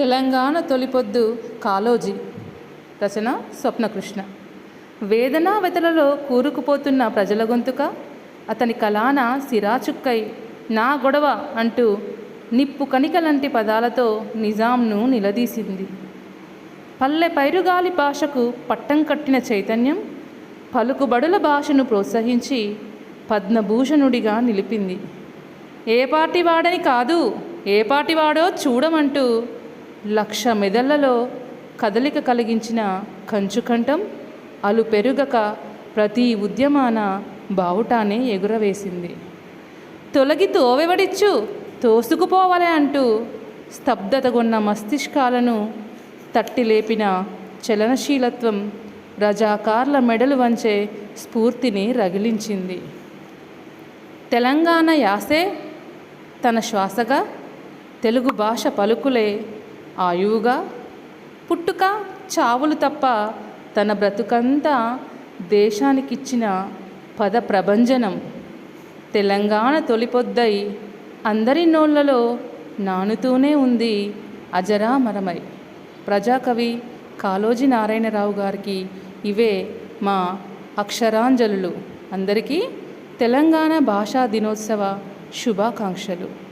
తెలంగాణ తొలిపొద్దు కాలోజీ. రచన స్వప్నకృష్ణ. వేదనా వెతలలో కూరుకుపోతున్న ప్రజల గొంతుక అతని కలాన సిరాచుక్కై నా గొడవ అంటూ నిప్పు కణికలంటి పదాలతో నిజాంను నిలదీసింది. పల్లె పైరుగాలి భాషకు పట్టం కట్టిన చైతన్యం పలుకుబడుల భాషను ప్రోత్సహించి పద్మభూషణుడిగా నిలిపింది. ఏ పార్టీ వాడని కాదు ఏ పార్టీ వాడో చూడమంటూ లక్ష మెదళ్ళలో కదలిక కలిగించిన కంచుకంఠం అలు పెరుగక ప్రతి ఉద్యమాన బావుటానే ఎగురవేసింది. తొలగి తోవెవడిచ్చు తోసుకుపోవాలే అంటూ స్తబ్దతగొన్న మస్తిష్కాలను తట్టి లేపిన చలనశీలత్వం రజాకార్ల మెడలు వంచే స్ఫూర్తిని రగిలించింది. తెలంగాణ యాసే తన శ్వాసగా? తెలుగు భాష పలుకులే ఆయువుగా పుట్టుక చావులు తప్ప తన బ్రతుకంతా దేశానికిచ్చిన పద ప్రభంజనం. తెలంగాణ తొలిపొద్దై అందరి నోళ్ళలో నానుతూనే ఉంది అజరామరమై. ప్రజాకవి కాళోజీ నారాయణరావు గారికి ఇవే మా అక్షరాంజలులు. అందరికీ తెలంగాణ భాషా దినోత్సవ శుభాకాంక్షలు.